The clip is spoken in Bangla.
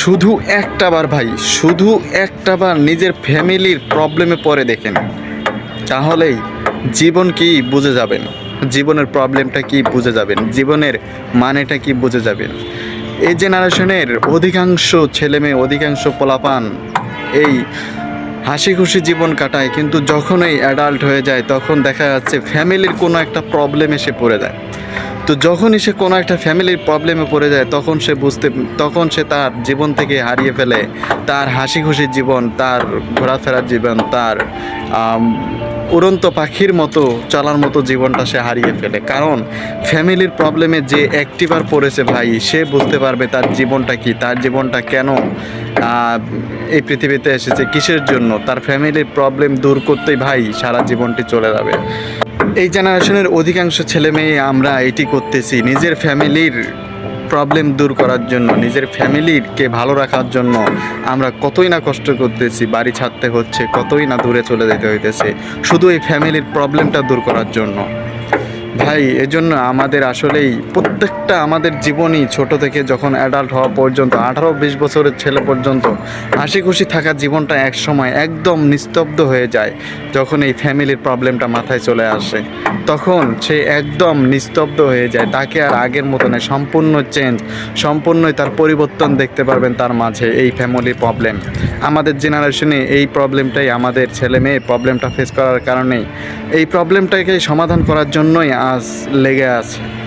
শুধু একটাবার ভাই, শুধু একটাবার নিজের ফ্যামিলির প্রবলেমে পরে দেখেন। তাহলেই জীবন কি বুঝে যাবেন? জীবনের প্রবলেমটা কি বুঝে যাবেন? জীবনের মানেটা কি বুঝে যাবেন? এই জেনারেশনের অধিকাংশ ছেলেমেয়ে, অধিকাংশ পোলাপান এই হাসি খুশি জীবন কাটায়, কিন্তু যখনই অ্যাডাল্ট হয়ে যায়, তখন দেখা যাচ্ছে ফ্যামিলির কোনো একটা প্রবলেম এসে পড়ে যায়। তো যখনই সে কোনো একটা ফ্যামিলির প্রবলেমে পড়ে যায়, তখন সে বুঝতে, তখন সে তার জীবন থেকে হারিয়ে ফেলে। তার হাসি খুশি জীবন, তার ঘোরাফেরার জীবন, তার উড়ন্ত পাখির মতো চলার মতো জীবনটা সে হারিয়ে ফেলে। কারণ ফ্যামিলির প্রবলেমে যে একটিবার পড়েছে ভাই, সে বুঝতে পারবে তার জীবনটা কি, তার জীবনটা কেন এই পৃথিবীতে এসেছে, কিসের জন্য? তার ফ্যামিলির প্রবলেম দূর করতেই ভাই সারা জীবনটি চলে যাবে। এই জেনারেশনের অধিকাংশ ছেলে মেয়ে আমরা এটি করতেছি নিজের ফ্যামিলির প্রবলেম দূর করার জন্য, নিজের ফ্যামিলিকে ভালো রাখার জন্য আমরা কতই না কষ্ট করতেছি, বাড়ি ছাড়তে হচ্ছে, কতই না দূরে চলে যেতে হইতেছে, শুধু এই ফ্যামিলির প্রবলেমটা দূর করার জন্য। ভাই, এজন্য আমাদের আসলেই প্রত্যেকটা আমাদের জীবনই ছোট থেকে যখন অ্যাডাল্ট হওয়া পর্যন্ত, আঠারো বিশ বছরের ছেলে পর্যন্ত হাসি খুশি থাকা জীবনটা এক সময় একদম নিস্তব্ধ হয়ে যায় যখন এই ফ্যামিলির প্রবলেমটা মাথায় চলে আসে। তখন সে একদম নিস্তব্ধ হয়ে যায়, তাকে আর আগের মতো নয় সম্পূর্ণ চেঞ্জ সম্পূর্ণই তার পরিবর্তন দেখতে পারবেন তার মাঝে এই ফ্যামিলির প্রবলেম আমাদের জেনারেশনে এই প্রবলেমটাই আমাদের ছেলে মেয়ে প্রবলেমটা ফেস করার কারণেই। এই প্রবলেমটাকে সমাধান করার জন্যই আজ লেগে আছে।